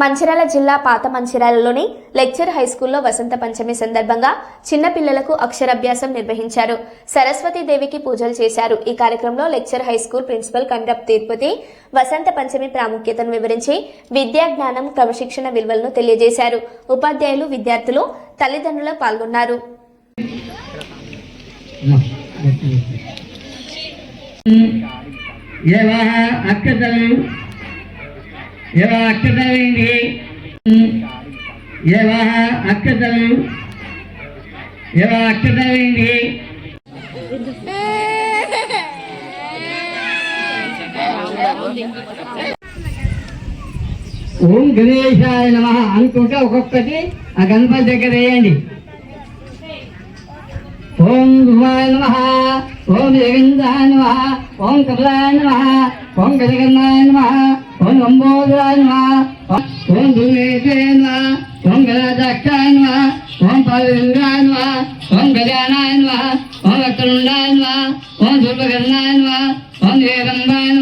మంచిర్యాల జిల్లా పాత మంచిర్యాలలోని lecture high స్కూల్లో వసంత పంచమి సందర్భంగా చిన్నపిల్లలకు అక్షరాభ్యాసం నిర్వహించారు. సరస్వతి దేవికి పూజలు చేశారు. ఈ కార్యక్రమంలో లెక్చర్ హై స్కూల్ ప్రిన్సిపల్ కండ్రప్ తిరుపతి వసంత పంచమి ప్రాముఖ్యతను వివరించి విద్యా జ్ఞానం క్రమశిక్షణ విలువలను తెలియజేశారు. ఉపాధ్యాయులు విద్యార్థులు తల్లిదండ్రులు పాల్గొన్నారు. ఏవా అక్కతలు ఏవో అక్కతలండి ఏవో అక్కతలు ఏవో అక్కతలండి ఓం గణేశాయ నమ అనుకుంటే ఒక్కొక్కటి ఆ గణపతి దగ్గర వేయండి. ఓం ధ్రువాయ నమ ఓం జగన్నాయ నమ ఓం కమలాయ నమ ఓం గజగన్నాయ నమ. ఓం లంబోదరాయ నమ ఓం ధూమేశాయ ఓం గజాక్షాయ ఓం పాదలింగాయ ఓం గజానాయ ఓం వక్రుండాయ ఓం దుర్గగన్నాయ ఓం జయరంబాయ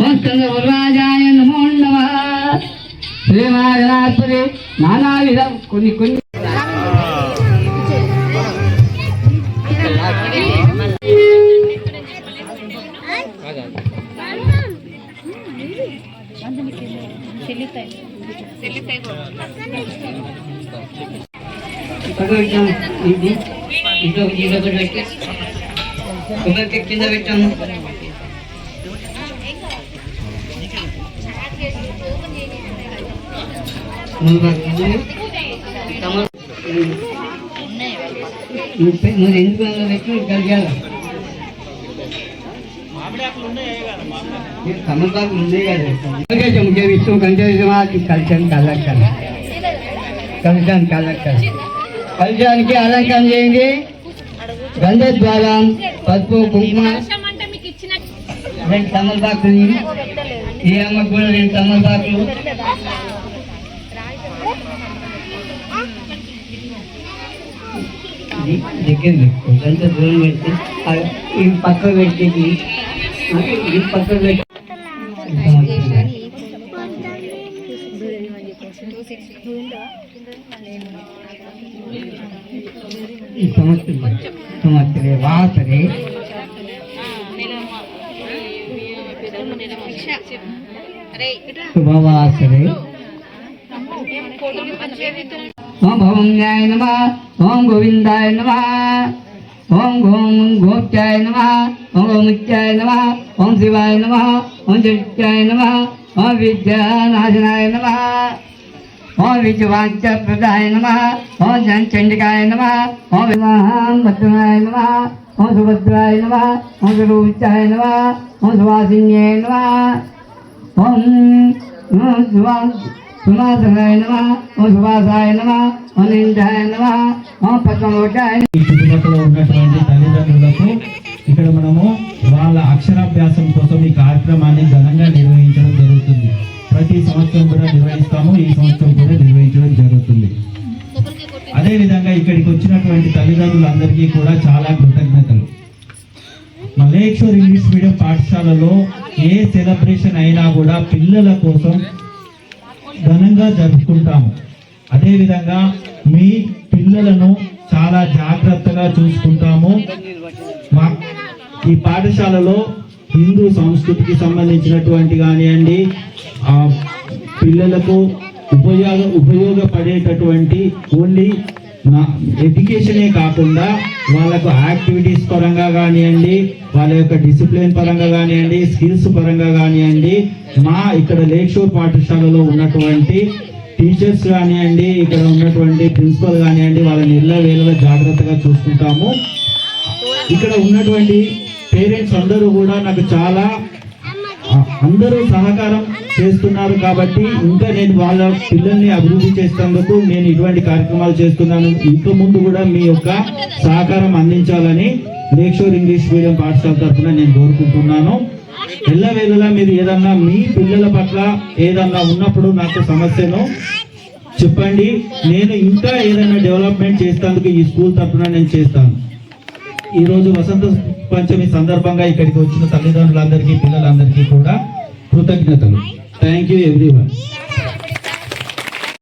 ఓం స్కందపురాజాయ నమో నమ కొన్ని కొన్ని ముందు పక్కన తమ- నువ్వు పె- నువ్వు ఎందుకు అందులో పెట్టి కలిగాలి తమలపాకు ఉందే కదా ముఖ్య విష్ణు కంటే కలిసాను కలక్కల కలిసాను కలక్కల కలిసానికి అలంకరణ చేయండి గంధద్వారం పసుపు కుంకుమ రెండు తమలపాకులు ఈ అమ్మకు కూడా రెండు తమలపాకులు ఇది దగ్గర పెట్టుకో ఎంత దూరం పెడితే ఆ ఇది పక్క పెట్టి ఇది వాసరే శుభవాసరే ఓం భవంగాయ నమ ఓం గోవిందాయ నమ ఓం ఓం గోప్యాయ నమ ఓం గోముత్యాయ నమ ఓం శివాయ నమ ఓం చరిత్యాయ నమ ఓం విద్యానాశనాయ నమ ఓం విద్యవాంచప్రదాయ నమ ఓం చండికాయ నమ ఓం వివాహం భద్రాయ నమ ఓం సుభద్రాయ నమ ఓం సురూపిత్యాయ నమ ఓం సువాసిన్యాయ నమ ఓం ఓం సువా నమ ఓం సువాసాయ నమ ఓం నిందాయ నమ ఓం ఈ చుట్టుపక్కల ఉన్నటువంటి తల్లిదండ్రులకు ఇక్కడ మనము వాళ్ళ అక్షరాభ్యాసం కోసం ఈ కార్యక్రమాన్ని ఘనంగా నిర్వహించడం జరుగుతుంది. ప్రతి సంవత్సరం కూడా నిర్వహిస్తాము ఈ సంవత్సరం కూడా నిర్వహించడం జరుగుతుంది. అదే విధంగా ఇక్కడికి వచ్చినటువంటి తల్లిదండ్రులందరికీ కూడా చాలా కృతజ్ఞతలు. మలేశ్వర్ ఇంగ్లీష్ మీడియం పాఠశాలలో ఏ సెలబ్రేషన్ అయినా కూడా పిల్లల కోసం ఘనంగా జరుపుకుంటాము అదేవిధంగా మీ పిల్లలను చాలా జాగ్రత్తగా చూసుకుంటాము. మా ఈ పాఠశాలలో హిందూ సంస్కృతికి సంబంధించినటువంటి కానివ్వండి ఆ పిల్లలకు ఉపయోగ ఉపయోగపడేటటువంటి ఓన్లీ ఎడ్యుకేషనే కాకుండా వాళ్ళకు యాక్టివిటీస్ పరంగా కానివ్వండి వాళ్ళ యొక్క డిసిప్లిన్ పరంగా కానివ్వండి స్కిల్స్ పరంగా కానివ్వండి మా ఇక్కడ లేక్షోర్ పాఠశాలలో ఉన్నటువంటి టీచర్స్ కానివ్వండి ఇక్కడ ఉన్నటువంటి ప్రిన్సిపల్ కానివ్వండి వాళ్ళని ఇళ్ళ వేళలో జాగ్రత్తగా చూసుకుంటాము. ఇక్కడ ఉన్నటువంటి పేరెంట్స్ అందరూ కూడా నాకు చాలా అందరూ సహకారం చేస్తున్నారు కాబట్టి ఇంకా నేను వాళ్ళ పిల్లల్ని అభివృద్ధి చేసేందుకు నేను ఇటువంటి కార్యక్రమాలు చేస్తున్నాను. ఇంత ముందు కూడా మీ యొక్క సహకారం అందించాలని లేక్షోర్ ఇంగ్లీష్ మీడియం పాఠశాల తరఫున నేను కోరుకుంటున్నాను. ఎల్లవేళలా మీరు ఏదన్నా మీ పిల్లల పట్ల ఏదన్నా ఉన్నప్పుడు నాకు సమస్యను చెప్పండి. నేను ఇంకా ఏదైనా డెవలప్మెంట్ చేసేందుకు ఈ స్కూల్ తరఫున నేను చేస్తాను. ఈరోజు వసంత పంచమి సందర్భంగా ఇక్కడికి వచ్చిన తల్లిదండ్రులందరికీ పిల్లలందరికీ కూడా కృతజ్ఞతలు. Thank you everyone.